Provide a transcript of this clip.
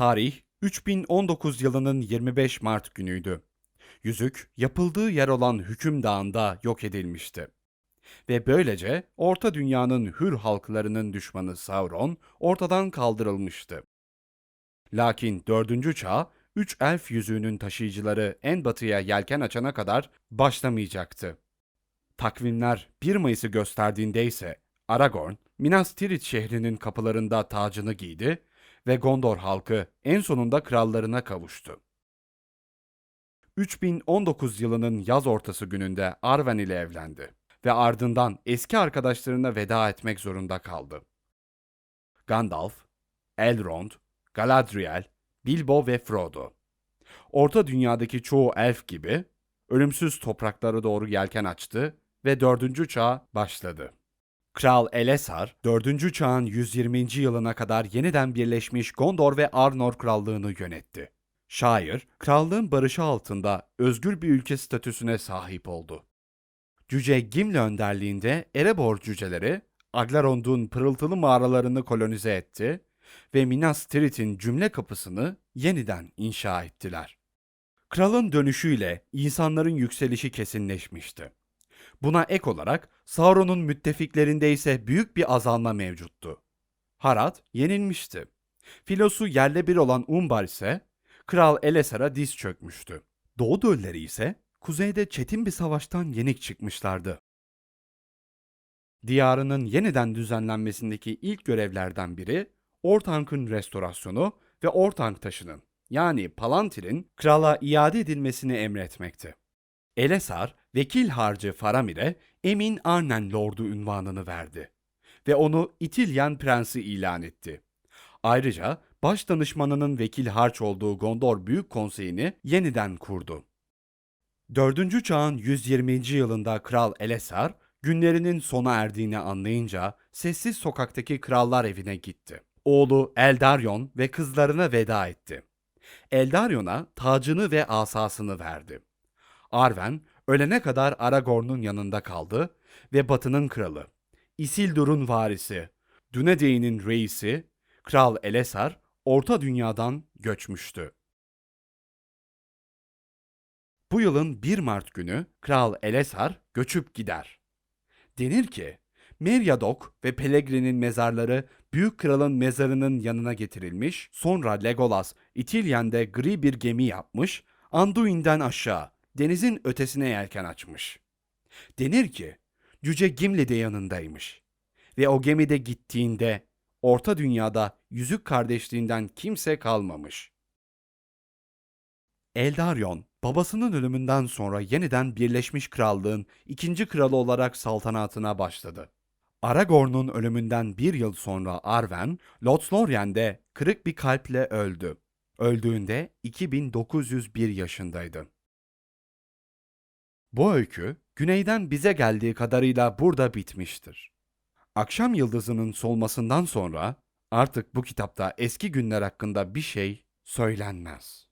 Tarih 3019 yılının 25 Mart günüydü. Yüzük yapıldığı yer olan Hüküm Dağı'nda yok edilmişti. Ve böylece Orta Dünya'nın hür halklarının düşmanı Sauron ortadan kaldırılmıştı. Lakin 4. çağ, üç elf yüzüğünün taşıyıcıları en batıya yelken açana kadar başlamayacaktı. Takvimler 1 Mayıs'ı gösterdiğinde ise Aragorn, Minas Tirith şehrinin kapılarında tacını giydi ve Gondor halkı en sonunda krallarına kavuştu. 3019 yılının yaz ortası gününde Arwen ile evlendi ve ardından eski arkadaşlarına veda etmek zorunda kaldı. Gandalf, Elrond, Galadriel, Bilbo ve Frodo. Orta dünyadaki çoğu elf gibi ölümsüz topraklara doğru yelken açtı ve dördüncü çağ başladı. Kral Elessar, 4. çağın 120. yılına kadar yeniden birleşmiş Gondor ve Arnor krallığını yönetti. Şair, krallığın barışı altında özgür bir ülke statüsüne sahip oldu. Cüce Gimli önderliğinde Erebor cüceleri, Aglarond'un pırıltılı mağaralarını kolonize etti ve Minas Tirith'in cümle kapısını yeniden inşa ettiler. Kralın dönüşüyle insanların yükselişi kesinleşmişti. Buna ek olarak Sauron'un müttefiklerinde ise büyük bir azalma mevcuttu. Harad yenilmişti. Filosu yerle bir olan Umbar ise Kral Elessar'a diz çökmüştü. Doğu dölleri ise kuzeyde çetin bir savaştan yenik çıkmışlardı. Diyarının yeniden düzenlenmesindeki ilk görevlerden biri Ortank'ın restorasyonu ve Ortank taşının yani Palantir'in krala iade edilmesini emretmekti. Elessar, vekil harcı Faramir'e Emin Arnen Lordu unvanını verdi ve onu İtilyen Prensi ilan etti. Ayrıca baş danışmanının vekil harç olduğu Gondor Büyük Konseyi'ni yeniden kurdu. 4. çağın 120. yılında Kral Elessar, günlerinin sona erdiğini anlayınca sessiz sokaktaki krallar evine gitti. Oğlu Eldaryon ve kızlarına veda etti. Eldaryon'a tacını ve asasını verdi. Arwen ölene kadar Aragorn'un yanında kaldı ve Batı'nın kralı, Isildur'un varisi, Dünedey'nin reisi, Kral Elessar Orta Dünya'dan göçmüştü. Bu yılın 1 Mart günü Kral Elessar göçüp gider. Denir ki, Meriadoc ve Pelegrin'in mezarları Büyük Kral'ın mezarının yanına getirilmiş, sonra Legolas İtilyen'de gri bir gemi yapmış, Anduin'den aşağı denizin ötesine yelken açmış. Denir ki, Cüce Gimli de yanındaymış. Ve o gemide gittiğinde Orta Dünya'da yüzük kardeşliğinden kimse kalmamış. Eldaryon, babasının ölümünden sonra yeniden Birleşmiş Krallığın ikinci kralı olarak saltanatına başladı. Aragorn'un ölümünden bir yıl sonra Arwen, Lothlorien'de kırık bir kalple öldü. Öldüğünde 2901 yaşındaydı. Bu öykü, güneyden bize geldiği kadarıyla burada bitmiştir. Akşam yıldızının solmasından sonra artık bu kitapta eski günler hakkında bir şey söylenmez.